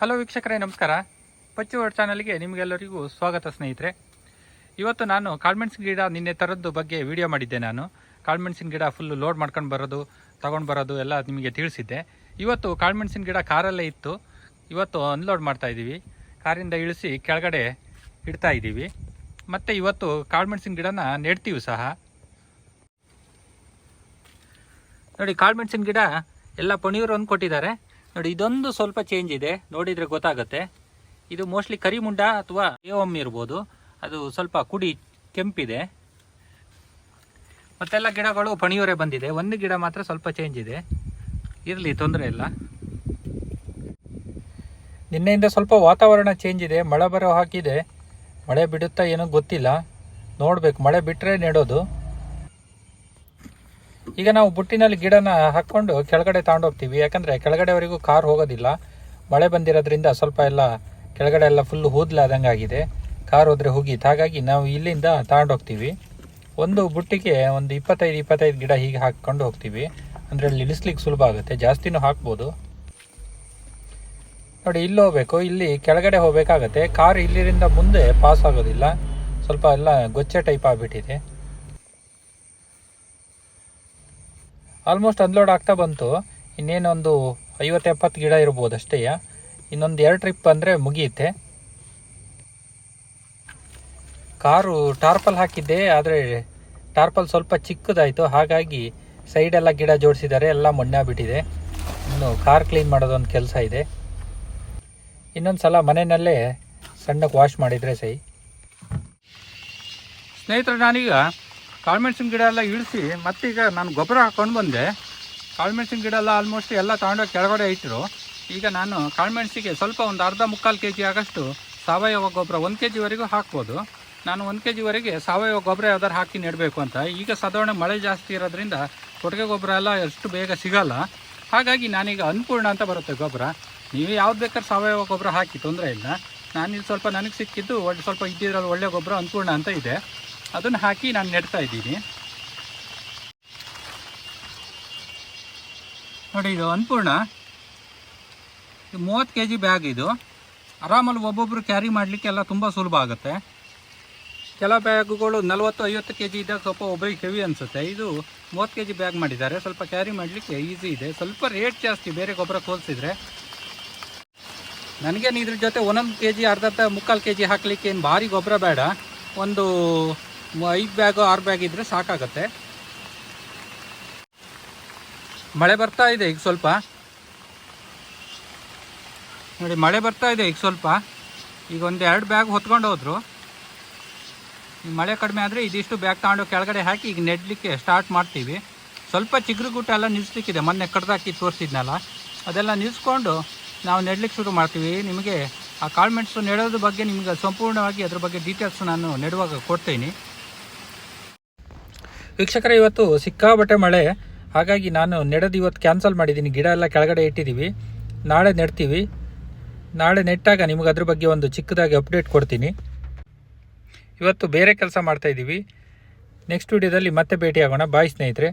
Hello ವೀಕ್ಷಕರೇ, ನಮಸ್ಕಾರ. ಪಚ್ಚು word ಚಾನಲ್ಗೆ ನಿಮಗೆಲ್ಲರಿಗೂ ಸ್ವಾಗತ ಸ್ನೇಹಿತರೆ. ಇವತ್ತು ನಾನು ಕಾಳ್ಮೆಣ್ಸಿನ ಗಿಡ ನಿನ್ನೆ ಥರದ್ದು ಬಗ್ಗೆ ವಿಡಿಯೋ ಮಾಡಿದ್ದೆ ನಾನು. ಕಾಳ್ಮೆಣ್ಸಿನ ಗಿಡ ಫುಲ್ಲು ಲೋಡ್ ಮಾಡ್ಕೊಂಡು ಬರೋದು, ತಗೊಂಡು ಬರೋದು ಎಲ್ಲ ನಿಮಗೆ ತಿಳಿಸಿದ್ದೆ. ಇವತ್ತು ಕಾಳ್ಮೆಣ್ಸಿನ ಗಿಡ ಕಾರಲ್ಲೇ ಇತ್ತು. ಇವತ್ತು ಅನ್ಲೋಡ್ ಮಾಡ್ತಾ ಇದ್ದೀವಿ ಕಾರಿಂದ ಇಳಿಸಿ ಕೆಳಗಡೆ ಇಡ್ತಾ ಇದ್ದೀವಿ ಮತ್ತು ಇವತ್ತು ಕಾಳ್ಮೆಣ್ಸಿನ ಗಿಡನ ನೆಡ್ತೀವಿ ಸಹ. ನೋಡಿ ಕಾಳ್ಮೆಣ್ಸಿನ ಗಿಡ ಎಲ್ಲ ಪಣಿಯೂರು ಒಂದು ಕೊಟ್ಟಿದ್ದಾರೆ. ನೋಡಿ, ಇದೊಂದು ಸ್ವಲ್ಪ ಚೇಂಜ್ ಇದೆ. ನೋಡಿದರೆ ಗೊತ್ತಾಗುತ್ತೆ. ಇದು ಮೋಸ್ಟ್ಲಿ ಕರಿಮುಂಡ ಅಥವಾ ಏವಮ್ ಇರ್ಬೋದು. ಅದು ಸ್ವಲ್ಪ ಕುಡಿ, ಕೆಂಪಿದೆ. ಮತ್ತೆಲ್ಲ ಗಿಡಗಳು ಪಣಿಯೂರೇ ಬಂದಿದೆ. ಒಂದು ಗಿಡ ಮಾತ್ರ ಸ್ವಲ್ಪ ಚೇಂಜ್ ಇದೆ. ಇರಲಿ, ತೊಂದರೆ ಇಲ್ಲ. ನಿನ್ನೆಯಿಂದ ಸ್ವಲ್ಪ ವಾತಾವರಣ ಚೇಂಜ್ ಇದೆ. ಮಳೆ ಬರೋ ಹಾಕಿದೆ ಮಳೆ ಬಿಡುತ್ತಾ ಏನೋ ಗೊತ್ತಿಲ್ಲ. ನೋಡ್ಬೇಕು. ಮಳೆ ಬಿಟ್ಟರೆ ನೆಡೋದು. ಈಗ ನಾವು ಬುಟ್ಟಿನಲ್ಲಿ ಗಿಡನ ಹಾಕ್ಕೊಂಡು ಕೆಳಗಡೆ ತಗೊಂಡೋಗ್ತೀವಿ ಯಾಕಂದರೆ ಕೆಳಗಡೆವರೆಗೂ ಕಾರ್ ಹೋಗೋದಿಲ್ಲ. ಮಳೆ ಬಂದಿರೋದ್ರಿಂದ ಸ್ವಲ್ಪ ಎಲ್ಲ ಕೆಳಗಡೆ ಎಲ್ಲ ಫುಲ್ ಹೂದ್ಲಾದಂಗೆ ಆಗಿದೆ ಕಾರ್ ಹೋದ್ರೆ ಹೋಗಿತ್ತು ಹಾಗಾಗಿ ನಾವು ಇಲ್ಲಿಂದ ತಗೊಂಡೋಗ್ತೀವಿ ಒಂದು ಬುಟ್ಟಿಗೆ ಒಂದು ಇಪ್ಪತ್ತೈದು ಇಪ್ಪತ್ತೈದು ಗಿಡ ಹೀಗೆ ಹಾಕ್ಕೊಂಡು ಹೋಗ್ತೀವಿ. ಅಂದರೆ ಅಲ್ಲಿ ಇಳಿಸ್ಲಿಕ್ಕೆ ಸುಲಭ ಆಗುತ್ತೆ. ಜಾಸ್ತಿನೂ ಹಾಕ್ಬೋದು. ನೋಡಿ, ಇಲ್ಲಿ ಹೋಗ್ಬೇಕು. ಇಲ್ಲಿ ಕೆಳಗಡೆ ಹೋಗಬೇಕಾಗತ್ತೆ. ಕಾರ್ ಇಲ್ಲಿರಿಂದ ಮುಂದೆ ಪಾಸ್ ಆಗೋದಿಲ್ಲ. ಸ್ವಲ್ಪ ಎಲ್ಲ ಗೊಚ್ಚೆ ಟೈಪ್ ಆಗಿಬಿಟ್ಟಿದೆ. ಆಲ್ಮೋಸ್ಟ್ ಅನ್ಲೋಡ್ ಆಗ್ತಾ ಬಂತು. ಇನ್ನೇನೊಂದು ಐವತ್ತು ಎಪ್ಪತ್ತು ಗಿಡ ಇರ್ಬೋದು ಅಷ್ಟೇ. ಇನ್ನೊಂದು ಎರಡು ಟ್ರಿಪ್ ಅಂದರೆ ಮುಗಿಯುತ್ತೆ. ಕಾರು ಟಾರ್ಪಲ್ ಹಾಕಿದ್ದೆ, ಆದರೆ ಟಾರ್ಪಲ್ ಸ್ವಲ್ಪ ಚಿಕ್ಕದಾಯಿತು. ಹಾಗಾಗಿ ಸೈಡೆಲ್ಲ ಗಿಡ ಜೋಡಿಸಿದ್ದಾರೆ, ಎಲ್ಲ ಮಣ್ಣಾಗ್ಬಿಟ್ಟಿದೆ. ಇನ್ನು ಕಾರ್ ಕ್ಲೀನ್ ಮಾಡೋದೊಂದು ಕೆಲಸ ಇದೆ. ಇನ್ನೊಂದು ಸಲ ಮನೆಯಲ್ಲೇ ಸಣ್ಣಕ್ಕೆ ವಾಶ್ ಮಾಡಿದರೆ ಸೈ ಸ್ನೇಹಿತರೆ, ನಾನೀಗ ಕಾಳುಮೆಣಸಿನ ಗಿಡ ಎಲ್ಲ ಇಳಿಸಿ, ಮತ್ತೀಗ ನಾನು ಗೊಬ್ಬರ ಹಾಕ್ಕೊಂಡು ಬಂದೆ. ಕಾಳುಮೆಣಸಿನ ಗಿಡ ಎಲ್ಲ ಆಲ್ಮೋಸ್ಟ್ ಎಲ್ಲ ತಗೊಂಡೋಗಿ ಕೆಳಗಡೆ ಇಟ್ಟರು ಈಗ ನಾನು ಕಾಳುಮೆಣಸಿಗೆ ಸ್ವಲ್ಪ ಒಂದು ಅರ್ಧ ಮುಕ್ಕಾಲು ಕೆ ಜಿ ಆಗಷ್ಟು ಸಾವಯವ ಗೊಬ್ಬರ ಒಂದು ಕೆ ಜಿವರೆಗೂ ಹಾಕ್ಬೋದು. ನಾನು ಒಂದು ಕೆ ಜಿವರೆಗೆ ಸಾವಯವ ಗೊಬ್ಬರ ಯಾವ್ದಾರು ಹಾಕಿ ನೆಡಬೇಕು ಅಂತ. ಈಗ ಸಾಧಾರಣ ಮಳೆ ಜಾಸ್ತಿ ಇರೋದ್ರಿಂದ ಕೊಟ್ಟಿಗೆ ಗೊಬ್ಬರ ಎಲ್ಲ ಎಷ್ಟು ಬೇಗ ಸಿಗಲ್ಲ. ಹಾಗಾಗಿ ನಾನೀಗ ಅನ್ಪೂರ್ಣ ಅಂತ ಬರುತ್ತೆ ಗೊಬ್ಬರ. ನೀವು ಯಾವ್ದು ಬೇಕಾದ್ರೆ ಸಾವಯವ ಗೊಬ್ಬರ ಹಾಕಿ ತೊಂದರೆ ಇಲ್ಲ. ನಾನಿಲ್ಲಿ ಸ್ವಲ್ಪ ನನಗೆ ಸಿಕ್ಕಿದ್ದು ಒಳ್ಳೆ ಸ್ವಲ್ಪ ಇದ್ದಿದ್ರಲ್ಲಿ ಒಳ್ಳೆ ಗೊಬ್ಬರ ಅನ್ಪೂರ್ಣ ಅಂತ ಇದೆ. ಅದನ್ನು ಹಾಕಿ ನಾನು ನೆಡ್ತಾ ಇದ್ದೀನಿ. ನೋಡಿ, ಇದು ಅನ್ನಪೂರ್ಣ. ಇದು ಮೂವತ್ತು ಕೆ ಜಿ ಬ್ಯಾಗ್ ಇದು. ಆರಾಮಲ್ಲಿ ಒಬ್ಬೊಬ್ಬರು ಕ್ಯಾರಿ ಮಾಡಲಿಕ್ಕೆ ಎಲ್ಲ ತುಂಬ ಸುಲಭ ಆಗುತ್ತೆ. ಕೆಲ ಬ್ಯಾಗ್ಗಳು ನಲವತ್ತು, ಐವತ್ತು ಕೆ ಜಿ ಇದ್ದಾಗ ಸ್ವಲ್ಪ ಒಬ್ಬರಿಗೆ ಹೆವಿ ಅನಿಸುತ್ತೆ. ಇದು ಮೂವತ್ತು ಕೆ ಜಿ ಬ್ಯಾಗ್ ಮಾಡಿದ್ದಾರೆ. ಸ್ವಲ್ಪ ಕ್ಯಾರಿ ಮಾಡಲಿಕ್ಕೆ ಈಸಿ ಇದೆ. ಸ್ವಲ್ಪ ರೇಟ್ ಜಾಸ್ತಿ, ಬೇರೆ ಗೊಬ್ಬರ ಹೋಲಿಸಿದ್ರೆ. ನನಗೇನು ಇದ್ರ ಜೊತೆ ಒಂದೊಂದು ಕೆ ಜಿ ಅರ್ಧ ಅರ್ಧ ಮುಕ್ಕಾಲು ಕೆ ಜಿ ಹಾಕಲಿಕ್ಕೆ ಏನು ಭಾರಿ ಗೊಬ್ಬರ ಬೇಡ. ಒಂದು ಐದು ಬ್ಯಾಗು ಆರು ಬ್ಯಾಗ್ ಇದ್ದರೆ ಸಾಕಾಗತ್ತೆ. ಮಳೆ ಬರ್ತಾ ಇದೆ ಈಗ ಸ್ವಲ್ಪ. ನೋಡಿ, ಮಳೆ ಬರ್ತಾ ಇದೆ ಈಗ ಸ್ವಲ್ಪ. ಈಗ ಒಂದು ಎರಡು ಬ್ಯಾಗ್ ಹೊತ್ಕೊಂಡು ಹೋದ್ರು. ಮಳೆ ಕಡಿಮೆ ಆದರೆ ಇದಿಷ್ಟು ಬ್ಯಾಗ್ ತಗೊಂಡು ಕೆಳಗಡೆ ಹಾಕಿ ಈಗ ನೆಡಲಿಕ್ಕೆ ಸ್ಟಾರ್ಟ್ ಮಾಡ್ತೀವಿ. ಸ್ವಲ್ಪ ಚಿಗುರು ಗುಟ್ಟ ಎಲ್ಲ ನಿಲ್ಲಿಸ್ಲಿಕ್ಕಿದೆ ಮೊನ್ನೆ ಕಡ್ದಾಕಿ ತೋರಿಸಿದ್ನಲ್ಲ ಅದೆಲ್ಲ ನಿಲ್ಲಿಸ್ಕೊಂಡು ನಾವು ನೆಡ್ಲಿಕ್ಕೆ ಶುರು ಮಾಡ್ತೀವಿ. ನಿಮಗೆ ಆ ಕಾಳ್ಮೆಂಟ್ಸು ನೆಡೋದ್ರ ಬಗ್ಗೆ ನಿಮಗೆ ಸಂಪೂರ್ಣವಾಗಿ ಅದ್ರ ಬಗ್ಗೆ ಡೀಟೇಲ್ಸ್ ನಾನು ನೆಡುವಾಗ ಕೊಡ್ತೀನಿ. ವೀಕ್ಷಕರೇ, ಇವತ್ತು ಸಿಕ್ಕಾಬಟ್ಟೆ ಮಳೆ. ಹಾಗಾಗಿ ನಾನು ನೆಡೋದು ಇವತ್ತು ಕ್ಯಾನ್ಸಲ್ ಮಾಡಿದ್ದೀನಿ ಗಿಡ ಎಲ್ಲ ಕೆಳಗಡೆ ಇಟ್ಟಿದ್ದೀವಿ ನಾಳೆ ನೆಡ್ತೀವಿ. ನಾಳೆ ನೆಟ್ಟಾಗ ನಿಮಗೆ ಅದ್ರ ಬಗ್ಗೆ ಒಂದು ಚಿಕ್ಕದಾಗಿ ಅಪ್ಡೇಟ್ ಕೊಡ್ತೀನಿ. ಇವತ್ತು ಬೇರೆ ಕೆಲಸ ಮಾಡ್ತಾಯಿದ್ದೀವಿ ನೆಕ್ಸ್ಟ್ ವೀಡಿಯೋದಲ್ಲಿ ಮತ್ತೆ ಭೇಟಿಯಾಗೋಣ. ಬಾಯ್ ಸ್ನೇಹಿತರೆ.